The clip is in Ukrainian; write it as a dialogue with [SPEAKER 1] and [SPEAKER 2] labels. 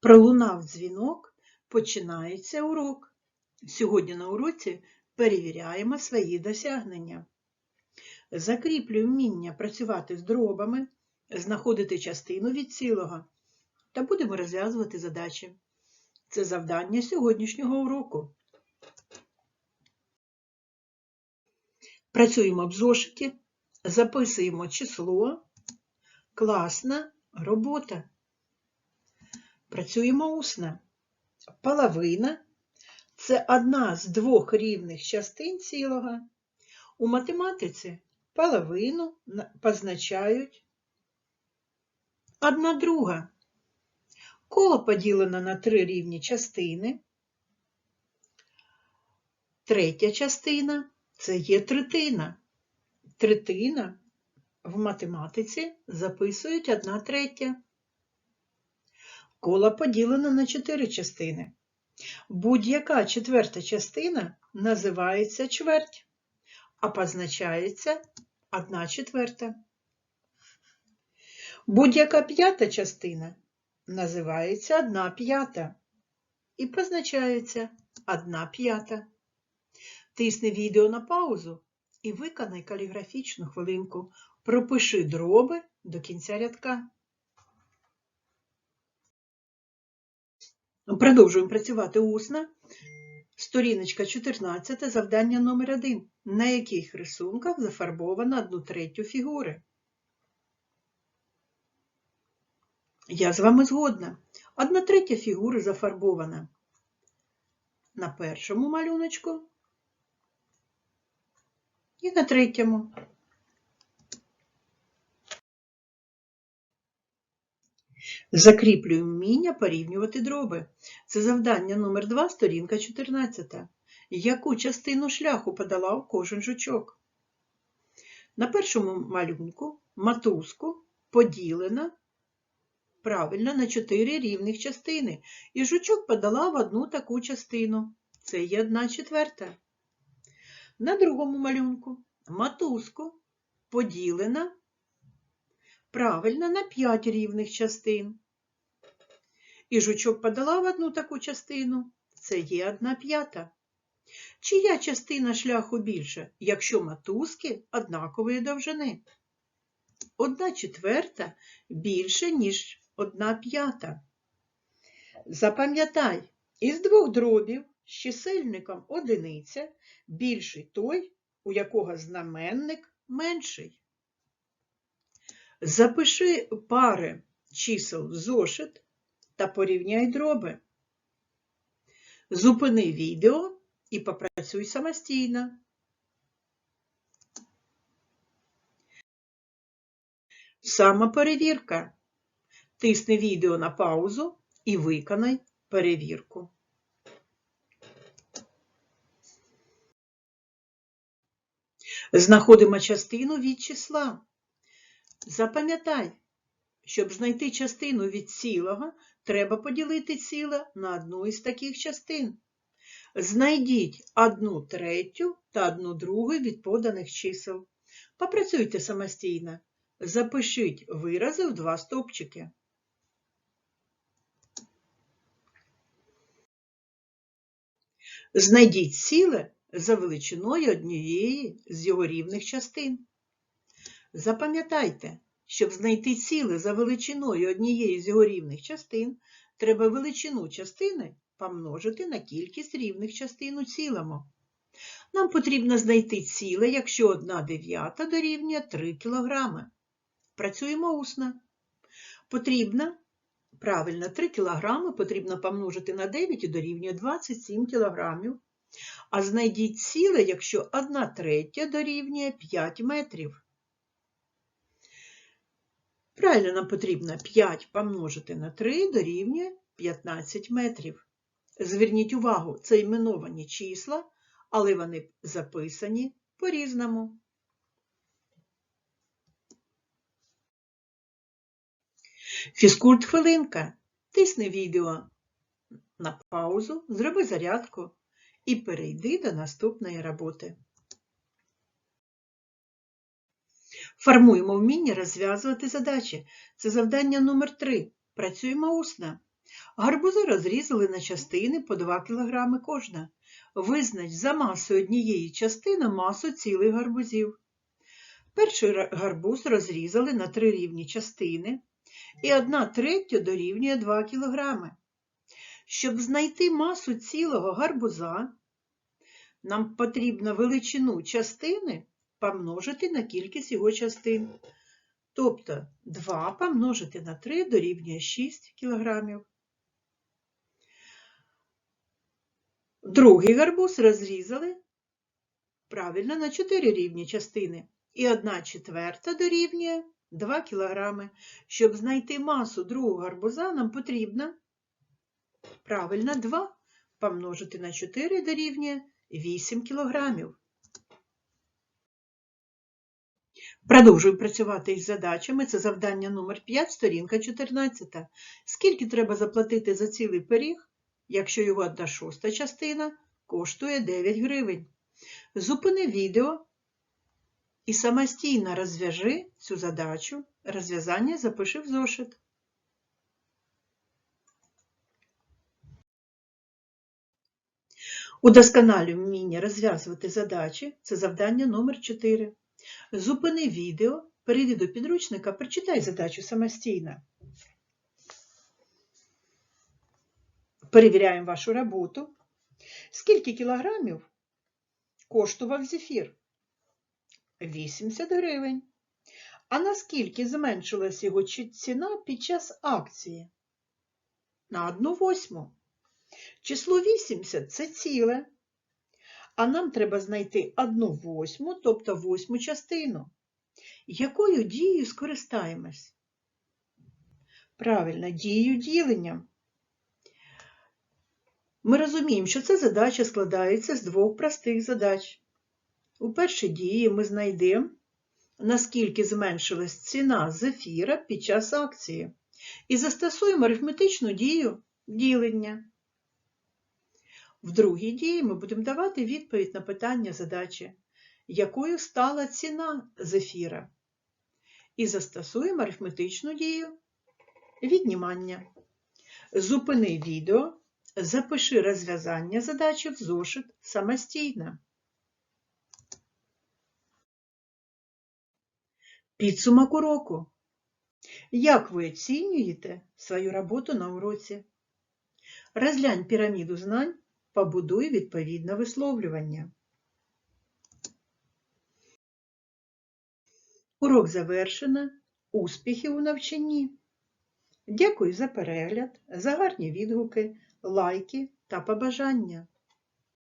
[SPEAKER 1] Пролунав дзвінок, починається урок. Сьогодні на уроці перевіряємо свої досягнення. Закріплюй вміння працювати з дробами, знаходити частину від цілого та будемо розв'язувати задачі. Це завдання сьогоднішнього уроку. Працюємо в зошиті, записуємо число, класна робота. Працюємо усно. Половина – це одна з двох рівних частин цілого. У математиці половину позначають одна друга. Коло поділено на три рівні частини. Третя частина – це є третина. Третина в математиці записують одна третя. Коло поділено на чотири частини. Будь-яка четверта частина називається чверть, а позначається одна четверта. Будь-яка п'ята частина називається одна п'ята і позначається одна п'ята. Тисни відео на паузу і виконай каліграфічну хвилинку. Пропиши дроби до кінця рядка. Продовжуємо працювати усно. Сторіночка 14, завдання номер 1. На яких рисунках зафарбовано одну третю фігури? Я з вами згодна. Одна третя фігури зафарбована на першому малюночку і на третьому. Закріплюємо вміння порівнювати дроби. Це завдання номер 2, сторінка 14. Яку частину шляху подолав кожен жучок? На першому малюнку матузку поділена правильно на 4 рівних частини, і жучок подолав одну таку частину. Це є 1 четверта. На другому малюнку матузку поділена правильно на 5 рівних частин. І жучок подолав одну таку частину. Це є 1 п'ята. Чия частина шляху більша, якщо матузки однакової довжини? Одна четверта більше, ніж одна п'ята. Запам'ятай, із двох дробів з чисельником одиниця більший той, у якого знаменник менший. Запиши пари чисел в зошит та порівняй дроби. Зупини відео і попрацюй самостійно. Самоперевірка. Тисни відео на паузу і виконай перевірку. Знаходимо частину від числа. Запам'ятай, щоб знайти частину від цілого, треба поділити ціле на одну із таких частин. Знайдіть одну третю та одну другу від поданих чисел. Попрацюйте самостійно. Запишіть вирази в два стовпчики. Знайдіть ціле за величиною однієї з його рівних частин. Запам'ятайте, щоб знайти ціле за величиною однієї з його рівних частин, треба величину частини помножити на кількість рівних частин у цілому. Нам потрібно знайти ціле, якщо 1 дев'ята дорівнює 3 кг. Працюємо усно. Потрібно, правильно, 3 кг потрібно помножити на 9 і дорівнює 27 кг. А знайдіть ціле, якщо 1 третя дорівнює 5 метрів. Правильно, нам потрібно 5 помножити на 3 дорівнює 15 метрів. Зверніть увагу, це іменовані числа, але вони записані по-різному. Фізкульт хвилинка. Тисни відео на паузу, зроби зарядку і перейди до наступної роботи. Формуємо вміння розв'язувати задачі. Це завдання номер 3. Працюємо усно. Гарбузи розрізали на частини по 2 кг кожна. Визнач за масою однієї частини масу цілих гарбузів. Перший гарбуз розрізали на три рівні частини, і 1 третя дорівнює 2 кг. Щоб знайти масу цілого гарбуза, нам потрібно величину частини помножити на кількість його частин. Тобто 2 помножити на 3 дорівнює 6 кг. Другий гарбуз розрізали правильно на 4 рівні частини. І 1 четверта дорівнює 2 кг. Щоб знайти масу другого гарбуза, нам потрібно правильно 2 помножити на 4 дорівнює 8 кг. Продовжуємо працювати із задачами. Це завдання номер 5, сторінка 14. Скільки треба заплатити за цілий пиріг, якщо його 1 шоста частина коштує 9 гривень? Зупини відео і самостійно розв'яжи цю задачу. Розв'язання запиши в зошит. Удосконалюй вміння розв'язувати задачі. Це завдання номер 4. Зупини відео, перейди до підручника, прочитай задачу самостійно. Перевіряємо вашу роботу. Скільки кілограмів коштував зефір? 80 гривень. А наскільки зменшилась його ціна під час акції? На 1 восьму. Число 80 – це ціле. А нам треба знайти 1 восьму, тобто восьму частину. Якою дією скористаємось? Правильно, дією ділення. Ми розуміємо, що ця задача складається з двох простих задач. У першій дії ми знайдемо, наскільки зменшилась ціна зефіра під час акції, і застосуємо арифметичну дію ділення. В другій дії ми будемо давати відповідь на питання задачі, якою стала ціна зефіра, і застосуємо арифметичну дію віднімання. Зупини відео, запиши розв'язання задачі в зошит самостійно. Підсумок уроку. Як ви оцінюєте свою роботу на уроці? Розглянь піраміду знань, побудуй відповідне висловлювання. Урок завершено. Успіхів у навчанні! Дякую за перегляд, за гарні відгуки, лайки та побажання.